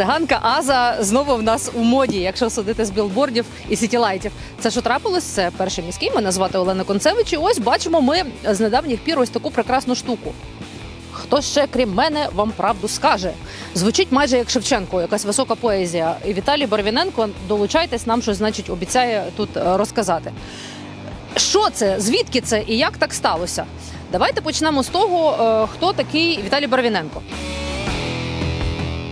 Циганка Аза знову в нас у моді, якщо судити з білбордів і сітілайтів. Це що трапилось? Це перший міський. Мене звати Олена Концевич. І ось бачимо ми з недавніх пір ось таку прекрасну штуку. Хто ще, крім мене, вам правду скаже? Звучить майже як Шевченко, якась висока поезія. І Віталій Барвіненко, долучайтесь, нам щось значить обіцяє тут е, розказати. Що це? Звідки це і як так сталося? Давайте почнемо з того, е, хто такий Віталій Барвіненко.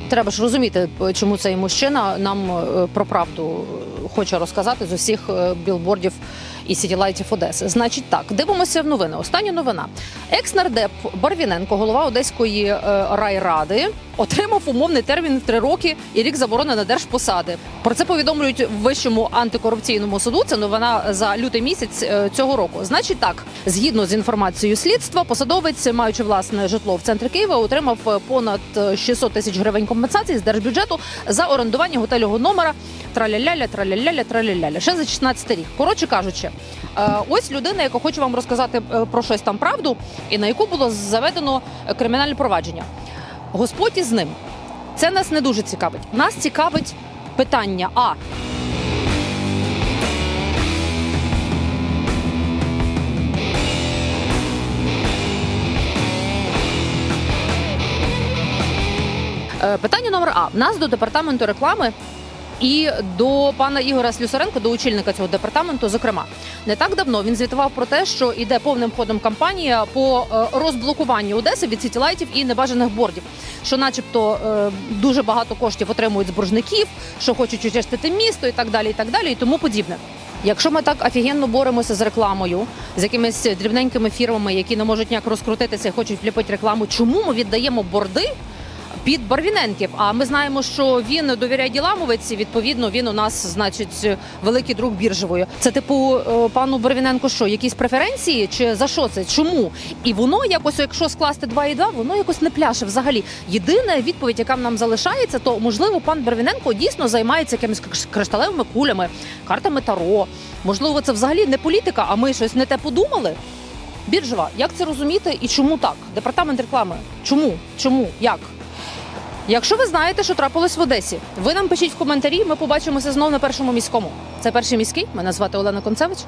Треба ж розуміти, чому цей мужчина нам е, про правду е, хоче розказати з усіх е, білбордів і сітілайтів Одеси. Значить, так дивимося в новини. Остання новина. Екс-нардеп Барвіненко, голова Одеської райради, отримав умовний термін три роки і рік заборони на держпосади. Про це повідомлюють в вищому антикорупційному суду. Це новина за лютий місяць е, цього року. Значить, так згідно з інформацією слідства, посадовець, маючи власне житло в центрі Києва, отримав е, понад е, 600 тисяч гривень компенсації з держбюджету за орендування готельного номера. Траляляля, траляляля, траляляля. Ще за 16 рік. Коротше кажучи, е, ось людина, яка хоче вам розказати е, про щось там правду, і на яку було заведено е, кримінальне провадження. Господь із ним. Це нас не дуже цікавить. Нас цікавить питання А. Е, Питання номер А. В нас до департаменту реклами і до пана Ігора Слюсаренка, до очільника цього департаменту, зокрема, не так давно він звітував про те, що йде повним ходом кампанія по е, розблокуванню Одеси від сітілайтів і небажаних бордів. Що, начебто, е, дуже багато коштів отримують з боржників, що хочуть очистити місто і так далі, і так далі, і тому подібне. Якщо ми так офігенно боремося з рекламою, з якимись дрібненькими фірмами, які не можуть ніяк розкрутитися хочуть вліпити рекламу, чому ми віддаємо борди під Барвіненків. А ми знаємо, що він довіряє Діламовець. і, Відповідно, він у нас, значить, великий друг біржевої. Це типу е, пану Барвіненко, що якісь преференції, чи за що це? Чому? І воно якось, якщо скласти два і два, воно якось не пляше. Взагалі, єдина відповідь, яка нам залишається, то можливо пан Барвіненко дійсно займається якимись криш- кришталевими кулями, картами таро. Можливо, це взагалі не політика, а ми щось не те подумали. Біржева, як це розуміти і чому так? Департамент реклами. Чому? Чому? Як? Якщо ви знаєте, що трапилось в Одесі, ви нам пишіть в коментарі. Ми побачимося знову на першому міському. Це перший міський. Мене звати Олена Концевич.